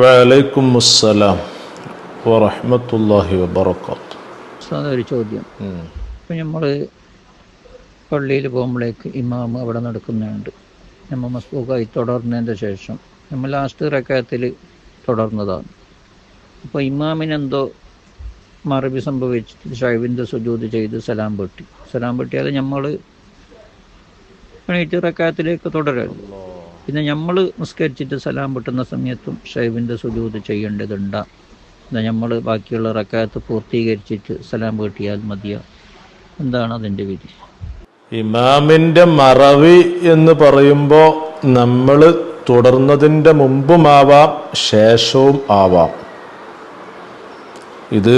വലൈക്കും അസ്സലാം വറഹ്മത്തുള്ളാഹി വബറകാത്ത് ഉസ്താദ് ഒരു ചോദ്യം. ഇപ്പം നമ്മൾ പള്ളിയിൽ പോകുമ്പോഴേക്ക് ഇമാം അവിടെ നടക്കുന്നുണ്ട്. നമ്മൾ മസ്ബൂക്കായി തുടർന്നതിന്റെ ശേഷം നമ്മൾ ലാസ്റ്റ് റക്കായത്തിൽ തുടർന്നതാണ്. അപ്പോൾ ഇമാമിനെന്തോ മറവി സംഭവിച്ചിട്ട് ഷൈബിന്റെ സുജൂത് ചെയ്ത് സലാം പെട്ടി. സലാം പെട്ടിയാൽ നമ്മൾ എണീറ്റ് റക്കായത്തിലേക്ക് തുടരുമല്ലോ പിന്നെ നമ്മൾ നിസ്കരിച്ചിട്ട് സലാം പെട്ടുന്ന സമയത്തും ഷൈബിന്റെ സുജൂത് ചെയ്യേണ്ടതുണ്ട്. നമ്മൾ ബാക്കിയുള്ള റക്കാത്ത് പൂർത്തീകരിച്ചിട്ട് സലാം കിട്ടിയാൽ മതിയോ? എന്താണ് അതിന്റെ വിധി? ഇമാമിന്റെ മറവി എന്ന് പറയുമ്പോൾ നമ്മൾ തുടർന്നതിന്റെ മുമ്പുമാവാം ശേഷവും ആവാം. ഇത്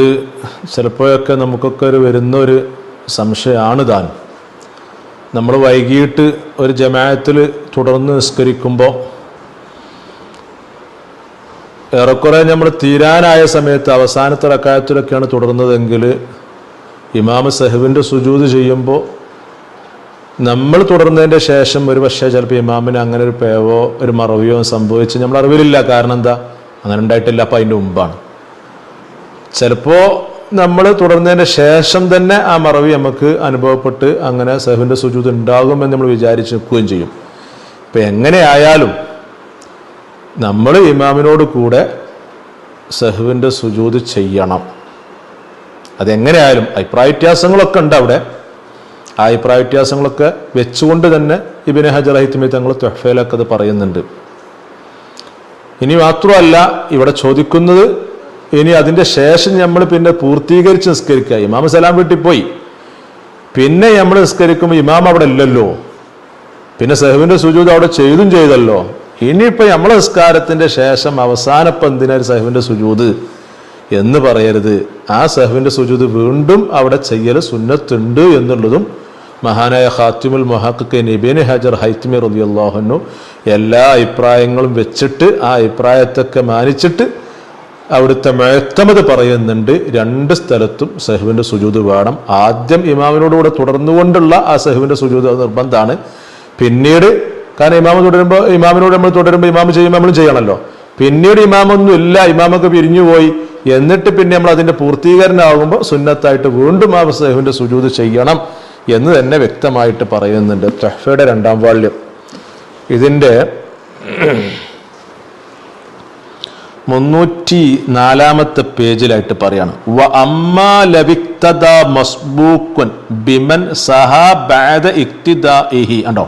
ചിലപ്പോഴൊക്കെ നമുക്കൊക്കെ ഒരു വരുന്ന ഒരു സംശയമാണ് താൻ. നമ്മൾ വൈകിട്ട് ഒരു ജമാഅത്തിൽ തുടർന്ന് നിസ്കരിക്കുമ്പോൾ ഏറെക്കുറെ നമ്മൾ തീരാനായ സമയത്ത് അവസാനത്തെ റക്കായത്തിലൊക്കെയാണ് തുടർന്നതെങ്കിൽ ഇമാമ സഹബിന്റെ സുജൂത് ചെയ്യുമ്പോൾ നമ്മൾ തുടർന്നതിന്റെ ശേഷം ഒരു പക്ഷേ ചിലപ്പോൾ ഇമാമിന് അങ്ങനെ ഒരു പേവോ ഒരു മറവിയോ സംഭവിച്ച് നമ്മൾ അറിവിലില്ല. കാരണം എന്താ? അങ്ങനെ ഉണ്ടായിട്ടില്ല. അപ്പം അതിന്റെ മുമ്പാണ്. ചിലപ്പോൾ നമ്മൾ തുടർന്നതിന് ശേഷം തന്നെ ആ മറവി നമുക്ക് അനുഭവപ്പെട്ട് അങ്ങനെ സഹുവിന്റെ സുജൂത് ഉണ്ടാകുമെന്ന് നമ്മൾ വിചാരിച്ച് നിൽക്കുകയും ചെയ്യും. ഇപ്പം എങ്ങനെയായാലും നമ്മൾ ഇമാമിനോട് കൂടെ സഹുവിന്റെ സുജൂത് ചെയ്യണം. അതെങ്ങനെയായാലും അഭിപ്രായ വ്യത്യാസങ്ങളൊക്കെ ഉണ്ട് അവിടെ. ആ അഭിപ്രായ വ്യത്യാസങ്ങളൊക്കെ വെച്ചുകൊണ്ട് തന്നെ ഇബിന് ഹജർ ഹൈത്തിമി തങ്ങൾ തൊഫയിലൊക്കെ അത് പറയുന്നുണ്ട്. ഇനി മാത്രമല്ല ഇവിടെ ചോദിക്കുന്നത് ഇനി അതിന്റെ ശേഷം നമ്മൾ പിന്നെ പൂർത്തീകരിച്ച് നിസ്കരിക്കുക. ഇമാം സലാം വീട്ടിൽ പോയി. പിന്നെ നമ്മൾ നിസ്കരിക്കുമ്പോൾ ഇമാം അവിടെ ഇല്ലല്ലോ. പിന്നെ സഹുവിന്റെ സുജൂത് അവിടെ ചെയ്തും ചെയ്തല്ലോ. ഇനിയിപ്പോ നമ്മളെ നിസ്കാരത്തിന്റെ ശേഷം അവസാനപ്പം എന്തിനാ ഒരു സഹുവിന്റെ സുജൂത് എന്ന് പറയരുത്. ആ സഹുവിന്റെ സുജൂത് വീണ്ടും അവിടെ ചെയ്യൽ സുന്നത്തുണ്ട് എന്നുള്ളതും മഹാനായ ഖാത്തിമുൽ മൊഹാക്ക് നിബിൻ ഹജർ ഹൈത്തിമി റലിയല്ലാഹുനു എല്ലാ അഭിപ്രായങ്ങളും വെച്ചിട്ട് ആ അഭിപ്രായത്തൊക്കെ മാനിച്ചിട്ട് അവിടുത്തെ മേത്തമത് പറയുന്നുണ്ട് രണ്ട് സ്ഥലത്തും സഹുവിന്റെ സുജൂത് വേണം. ആദ്യം ഇമാമിനോടുകൂടെ തുടർന്നുകൊണ്ടുള്ള ആ സഹുവിന്റെ സുജൂത് നിർബന്ധമാണ്. പിന്നീട് കാരണം ഇമാമ് തുടരുമ്പോൾ ഇമാമിനോട് നമ്മൾ തുടരുമ്പോൾ ഇമാമ് ചെയ്യുമ്പോൾ നമ്മളും ചെയ്യണമല്ലോ പിന്നീട് ഇമാമൊന്നും ഇല്ല ഇമാമൊക്കെ പിരിഞ്ഞുപോയി എന്നിട്ട് പിന്നെ നമ്മൾ അതിന്റെ പൂർത്തീകരണമാകുമ്പോൾ സുന്നത്തായിട്ട് വീണ്ടും ആ സഹുവിന്റെ സുജൂത് ചെയ്യണം എന്ന് തന്നെ വ്യക്തമായിട്ട് പറയുന്നുണ്ട്. തഹ്ഫയുടെ രണ്ടാം വാള്യം ഇതിന്റെ മുന്നൂറ്റി നാലാമത്തെ പേജിലായിട്ട് പറയാണ്. വ അമ്മാ ബിമൻ ഉണ്ടോ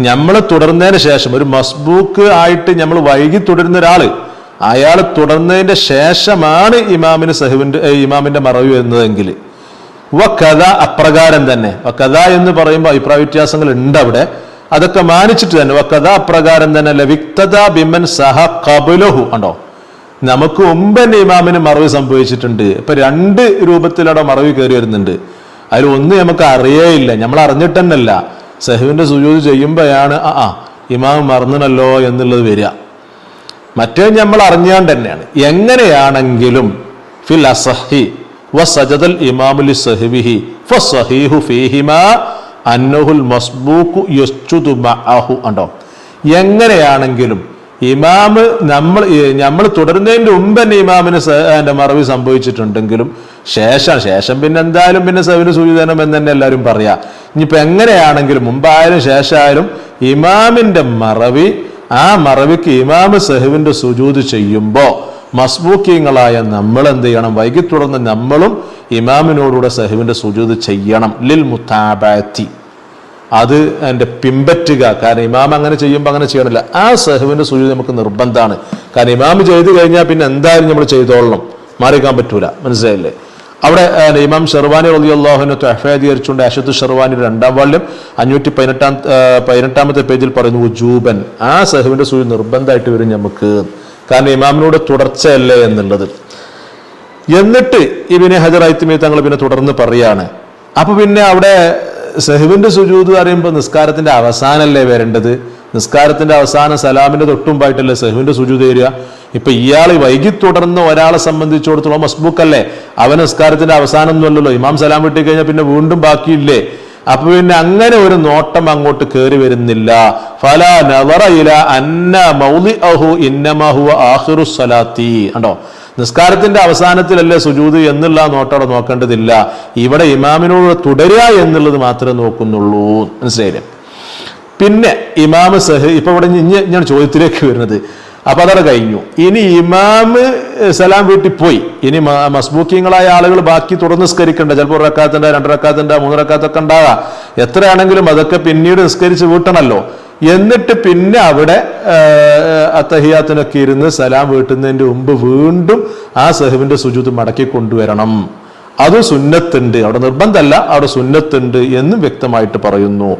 നമ്മൾ തുടർന്നതിന് ശേഷം ഒരു മസ്ബൂക്ക് ആയിട്ട് നമ്മൾ വൈകി തുടരുന്ന ഒരാൾ അയാൾ തുടർന്നതിന്റെ ശേഷമാണ് ഇമാമിന് സഹുവിന്റെ ഏ, ഇമാമിന്റെ മറവി വരുന്നതെങ്കിൽ വ കഥ അപ്രകാരം തന്നെ. കഥ എന്ന് പറയുമ്പോൾ അഭിപ്രായ വ്യത്യാസങ്ങൾ ഉണ്ട് അവിടെ. അതൊക്കെ മാനിച്ചിട്ട് തന്നെ വ പ്രകാരം തന്നെ ലവിക്തത ബിമൻ സഹ കബുലഹു ഉണ്ടോ നമുക്ക് തന്നെ ഇമാമിന് മറവി സംഭവിച്ചിട്ടുണ്ട്. ഇപ്പൊ രണ്ട് രൂപത്തിലവിടെ മറവി കയറി വരുന്നുണ്ട്. അതിൽ ഒന്ന് നമുക്ക് അറിയേയില്ല നമ്മൾ അറിഞ്ഞിട്ട് തന്നെയല്ല. സഹുവിന്റെ സുജൂത് ചെയ്യുമ്പോഴാണ് ആ ആ ഇമാം മറന്നണല്ലോ എന്നുള്ളത് വരിക. മറ്റേ നമ്മൾ അറിഞ്ഞാണ്ട് തന്നെയാണ്. എങ്ങനെയാണെങ്കിലും ഫിൽ അസഹി വ സജദൽ ഇമാമുലി ഫസഹീഹു ഫീഹിമാ അന്നഹുൽ മസ്ബൂക്കു യസ്ജുദു മഅഹു ഉണ്ടോ? എങ്ങനെയാണെങ്കിലും ഇമാമ് നമ്മൾ നമ്മൾ തുടരുന്നതിന്റെ മുമ്പ് തന്നെ ഇമാമിന് എന്റെ മറവി സംഭവിച്ചിട്ടുണ്ടെങ്കിലും ശേഷം ശേഷം പിന്നെ എന്തായാലും പിന്നെ സവിന് സൂചിതനം എന്ന് തന്നെ എല്ലാവരും പറയാ. ഇനിയിപ്പോൾ എങ്ങനെയാണെങ്കിലും മുമ്പായാലും ശേഷമായാലും ഇമാമിന്റെ മറവി ആ മറവിക്ക് ഇമാമ് സഹുവിന്റെ സുജൂത് ചെയ്യുമ്പോ മസ്ബൂക്കിയങ്ങളായ നമ്മൾ എന്ത് ചെയ്യണം വൈകി തുടർന്ന് നമ്മളും ഇമാമിനോടുകൂടെ സഹിബിന്റെ സുജൂത് ചെയ്യണം. ലിൽ മുത്താബാത്തി. അത് എന്റെ പിമ്പറ്റുക. കാരണം ഇമാം അങ്ങനെ ചെയ്യുമ്പോൾ അങ്ങനെ ചെയ്യണില്ല. ആ സഹുവിന്റെ സുജൂത് നമുക്ക് നിർബന്ധമാണ് കാരണം ഇമാം ചെയ്തു കഴിഞ്ഞാൽ പിന്നെ എന്തായാലും നമ്മൾ ചെയ്തോളണം. മാറിക്കാൻ പറ്റൂല. മനസ്സിലായില്ലേ? അവിടെ ഇമാം ഷെർവാനി റളിയല്ലാഹുവിനെ തൊഹഫീകരിച്ചുകൊണ്ട് അഷത്ത് ഷെർവാനി രണ്ടാം വാള്യം അഞ്ഞൂറ്റി പതിനെട്ടാം പതിനെട്ടാമത്തെ പേജിൽ പറയുന്നു ജൂബൻ ആ സഹുവിന്റെ സുജൂത് നിർബന്ധമായിട്ട് വരും നമുക്ക് കാരണം ഇമാമിനോട് തുടർച്ചയല്ലേ എന്നുള്ളത്. എന്നിട്ട് ഇബിനെ ഹജർ ഐത്തിമി തങ്ങൾ പിന്നെ തുടർന്ന് പറയാണ്. അപ്പൊ പിന്നെ അവിടെ സെഹുവിന്റെ സുജൂത് പറയുമ്പോൾ നിസ്കാരത്തിന്റെ അവസാനല്ലേ വരേണ്ടത്? നിസ്കാരത്തിന്റെ അവസാനം സലാമിന്റെ തൊട്ടുമ്പായിട്ടല്ലേ സെഹുവിന്റെ സുജൂത് തരിക ഇപ്പൊ ഇയാൾ വൈകി തുടർന്ന് ഒരാളെ സംബന്ധിച്ചിടത്തോളം മസ്ബൂക്ക് അല്ലേ അവൻ നിസ്കാരത്തിന്റെ അവസാനം ഒന്നുമല്ലല്ലോ ഇമാം സലാം വിട്ടി കഴിഞ്ഞാൽ പിന്നെ വീണ്ടും ബാക്കിയില്ലേ? അപ്പൊ പിന്നെ അങ്ങനെ ഒരു നോട്ടം അങ്ങോട്ട് കയറി വരുന്നില്ല. ഫല നവറയില അന്ന മൗലി അഹു ഇന്നമഹു ആഹിറു സലാത്തി കണ്ടോ? നിസ്കാരത്തിന്റെ അവസാനത്തിലല്ലേ സുജൂത് എന്നുള്ള ആ നോട്ടം അവിടെ നോക്കേണ്ടതില്ല. ഇവിടെ ഇമാമിനോട് തുടരുക എന്നുള്ളത് മാത്രമേ നോക്കുന്നുള്ളൂ. മനസ്സിലായില്ലേ? പിന്നെ ഇമാമ് സഹ് ഇപ്പൊ ഇവിടെ ഞാൻ ചോദ്യത്തിലേക്ക് വരുന്നത്. അപ്പൊ അതവിടെ കഴിഞ്ഞു. ഇനി ഇമാമ് സലാം വീട്ടിൽ പോയി. ഇനി മസ്ബൂക്കിങ്ങളായ ആളുകൾ ബാക്കി തുറന്ന് നിസ്കരിക്കണ്ട. ചിലപ്പോൾ രണ്ട് റക്കാത്തിന്റെ മൂന്ന് റക്കാത്തൊക്കെ ഉണ്ടാകാം. എത്രയാണെങ്കിലും അതൊക്കെ പിന്നീട് നിസ്കരിച്ച് വീട്ടണല്ലോ. എന്നിട്ട് പിന്നെ അവിടെ അത്തഹിയാത്തിനൊക്കെ ഇരുന്ന് സലാം വീട്ടുന്നതിന്റെ മുമ്പ് വീണ്ടും ആ സഹബിന്റെ സുജൂത് മടക്കി കൊണ്ടുവരണം. അത് സുന്നത്തുണ്ട്. അവിടെ നിർബന്ധമല്ല അവിടെ സുന്നത്തുണ്ട് എന്നും വ്യക്തമായിട്ട് പറയുന്നു.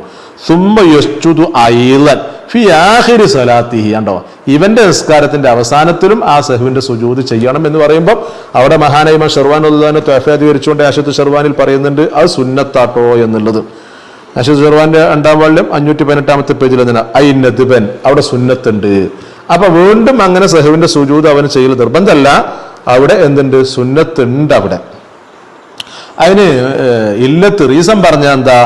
സുമ്മ യസ്തുതു ഐലൻ സലാത്തിഹി. കണ്ടോ? ഇവന്റെ നിസ്കാരത്തിന്റെ അവസാനത്തിലും ആ സഹുവിന്റെ സുജൂത് ചെയ്യണം എന്ന് പറയുമ്പോൾ അവിടെ മഹാനൈമ ഷെർവാൻ ഉദ്ദാനെ ത്വഫാധികരിച്ചുകൊണ്ട് അഷത്ത് ഷെർവാനിൽ പറയുന്നുണ്ട് അത് സുന്നത്താട്ടോ എന്നുള്ളത്. അഷത്ത് ഷെർവാന്റെ രണ്ടാം വാളിലും അഞ്ഞൂറ്റി പതിനെട്ടാമത്തെ പേജിൽ എന്തിനാ ഐനദ്ബൻ അവിടെ സുന്നത്തുണ്ട്. അപ്പൊ വീണ്ടും അങ്ങനെ സഹുവിന്റെ സുജൂത് അവന് ചെയ്യൽ നിർബന്ധമല്ല അവിടെ എന്തുണ്ട്? സുന്നത്തുണ്ട് അവിടെ. അതിന് ഇല്ലത്ത് റീസൺ പറഞ്ഞ എന്താ?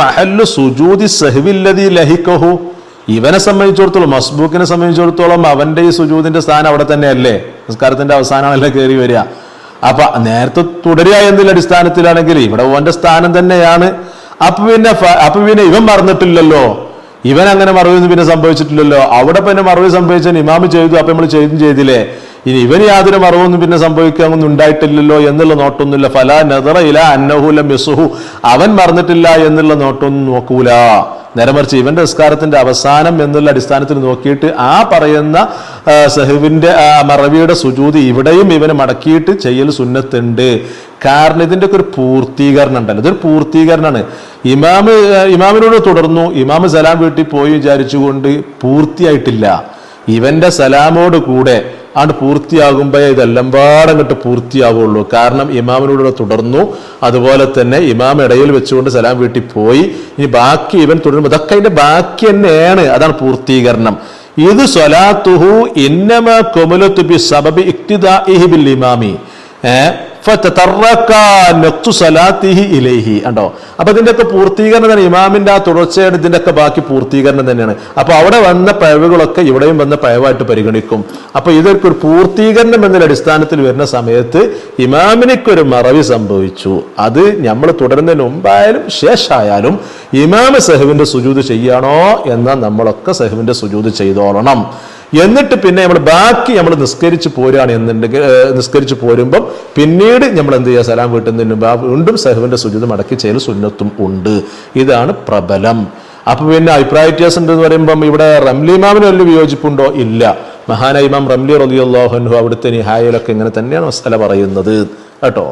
മഹല്ലു സുജൂദി സഹ്വില്ലതി ലഹിക്കഹു. ഇവനെ സംബന്ധിച്ചിടത്തോളം മസ്ബൂക്കിനെ സംബന്ധിച്ചിടത്തോളം അവന്റെ ഈ സുജൂദിന്റെ സ്ഥാനം അവിടെ തന്നെയല്ലേ? നിസ്കാരത്തിന്റെ അവസാനമല്ലേ കയറി വരിക. അപ്പൊ നേരത്തെ തുടരുക എന്തെങ്കിലും അടിസ്ഥാനത്തിലാണെങ്കിൽ ഇവിടെ ഓന്റെ സ്ഥാനം തന്നെയാണ്. അപ്പൊ പിന്നെ അപ്പൊ പിന്നെ ഇവൻ മറന്നിട്ടില്ലല്ലോ. ഇവൻ അങ്ങനെ മറവി പിന്നെ സംഭവിച്ചിട്ടില്ലല്ലോ. അവിടെ പിന്നെ മറവി സംഭവിച്ചാൽ ഇമാമ് ചെയ്തു അപ്പൊ നമ്മൾ ചെയ്തും ചെയ്തില്ലേ? ഇനി ഇവന് യാതൊരു മറവൊന്നും പിന്നെ സംഭവിക്കാനൊന്നും ഉണ്ടായിട്ടില്ലല്ലോ എന്നുള്ള നോട്ടൊന്നുമില്ല. ഫല നദറ ഇല അന്നഹുല മിസുഹു അവൻ മറന്നിട്ടില്ല എന്നുള്ള നോട്ടൊന്നും നോക്കൂല. നേരെ മറിച്ച് ഇവന്റെ നിസ്കാരത്തിന്റെ അവസാനം എന്നുള്ള അടിസ്ഥാനത്തിൽ നോക്കിയിട്ട് ആ പറയുന്ന സഹുവിന്റെ മറവിയുടെ സുജൂതി ഇവിടെയും ഇവന് മടക്കിയിട്ട് ചെയ്യൽ സുന്നത്തുണ്ട്. കാരണം ഇതിന്റെ ഒക്കെ ഒരു പൂർത്തീകരണം ഉണ്ടല്ലോ. ഇതൊരു പൂർത്തീകരണമാണ്. ഇമാമ് ഇമാമിനോട് തുടർന്നു. ഇമാമ് സലാം വീട്ടിൽ പോയി വിചാരിച്ചുകൊണ്ട് പൂർത്തിയായിട്ടില്ല. ഇവന്റെ സലാമോട് കൂടെ ആണ് പൂർത്തിയാകുമ്പോഴേ ഇതെല്ലാം പാടങ്ങോട്ട് പൂർത്തിയാവുള്ളൂ. കാരണം ഇമാമിനോട് തുടർന്നു. അതുപോലെ തന്നെ ഇമാം ഇടയിൽ വെച്ചുകൊണ്ട് സലാം വീട്ടിൽ പോയി. ഇനി ബാക്കി ഇവൻ തുടരുമ്പോൾ ഇതൊക്കെ അതിന്റെ ബാക്കി തന്നെയാണ്. അതാണ് പൂർത്തീകരണം. ഇത് സ്വലാത്തുഹു ഇന്നമ കൊമുലത്തു ബി സബബി ഇക്തിദാ ഇഹിബിൽ ഇമാമി. ഏഹ് ഇലൈഹി കണ്ടോ? അപ്പൊ ഇതിന്റെ ഒക്കെ പൂർത്തീകരണം തന്നെ ഇമാമിന്റെ ആ തുടർച്ചയാണ് ഇതിന്റെ ഒക്കെ ബാക്കി പൂർത്തീകരണം തന്നെയാണ്. അപ്പൊ അവിടെ വന്ന പഴവുകളൊക്കെ ഇവിടെയും വന്ന പഴവായിട്ട് പരിഗണിക്കും. അപ്പൊ ഇതൊക്കെ ഒരു പൂർത്തീകരണം എന്നൊരു അടിസ്ഥാനത്തിൽ വരുന്ന സമയത്ത് ഇമാമിനിക്കൊരു മറവി സംഭവിച്ചു. അത് നമ്മൾ തുടരുന്നതിന് മുമ്പായാലും ശേഷമായാലും ഇമാമ സഹുവിന്റെ സുജൂത് ചെയ്യണോ എന്നാൽ നമ്മളൊക്കെ സഹുവിന്റെ സുജൂത് ചെയ്തോളണം. എന്നിട്ട് പിന്നെ നമ്മൾ ബാക്കി നമ്മൾ നിസ്കരിച്ച് പോരുകയാണ് എന്നുണ്ടെങ്കിൽ നിസ്കരിച്ച് പോരുമ്പം പിന്നീട് നമ്മൾ എന്ത് ചെയ്യുക? സലാം വീട്ടുന്നതിന് വീണ്ടും സഹുവിന്റെ സുജിതം മടക്കി ചെയ്യൽ സുന്നത്തും ഉണ്ട്. ഇതാണ് പ്രബലം. അപ്പൊ പിന്നെ അഭിപ്രായ വ്യത്യാസം ഉണ്ടെന്ന് പറയുമ്പം ഇവിടെ റംലിമാമിന് വലിയ വിയോജിപ്പുണ്ടോ? ഇല്ല. മഹാന ഇമാം റംലി റലിയുള്ളാഹു അവിടുത്തെ നിഹായയിലൊക്കെ ഇങ്ങനെ തന്നെയാണ് മസല പറയുന്നത്. കേട്ടോ?